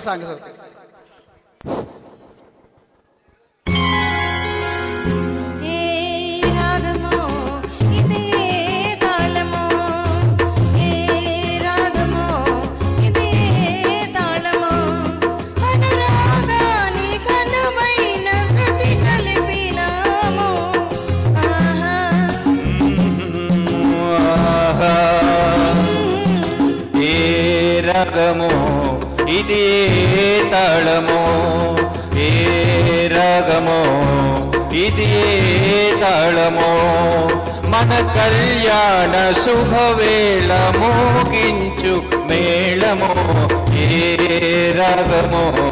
Song ఏ రగమో ఇది ఏ తాళమో. మన కళ్యాణ శుభవేళ మోగించు మేళమో. ఏ రగమో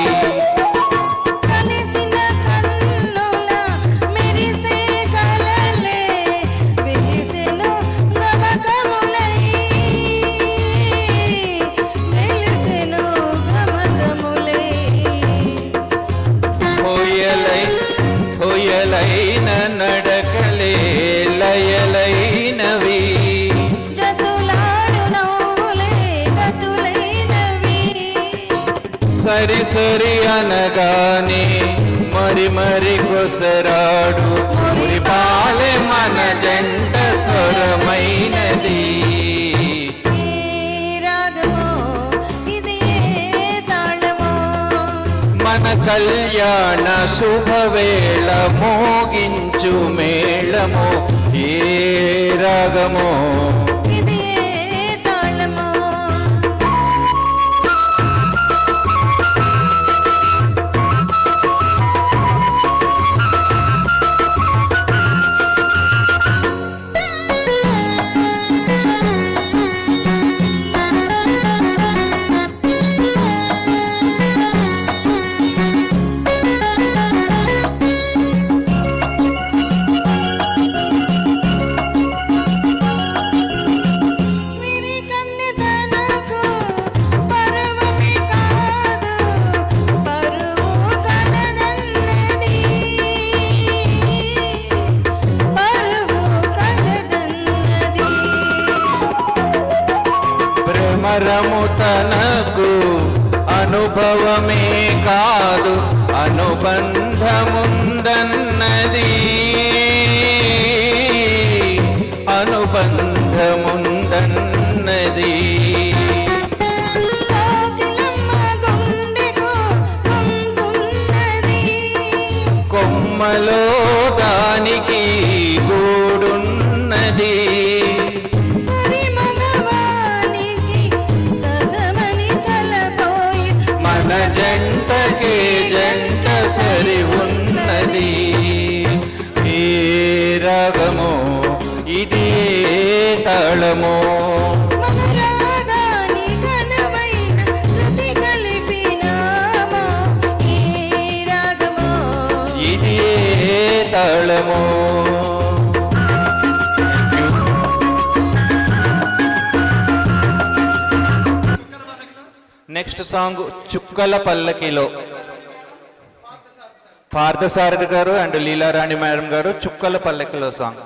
సరి సరి అనగానే మరి మరి కొసరాడు. మురిపాలె మన జంట స్వరమైనది. మన కళ్యాణ శుభవేళ మోగించు మేళము. ఏ రాగమో? భ్రమరము తనకు అనుభవమే కాదు అనుబంధముందన్నది. అనుబంధముందన్నది. కొమ్మలో దానికి సరి ఉన్నది. ఏ రాగమో ఇది తాళమో. నెక్స్ట్ సాంగ్ చుక్కల పల్లకిలో. పార్థసారథి గారు అండ్ లీలారాణి మేడం గారు చుక్కల పల్లెకలో సాంగ్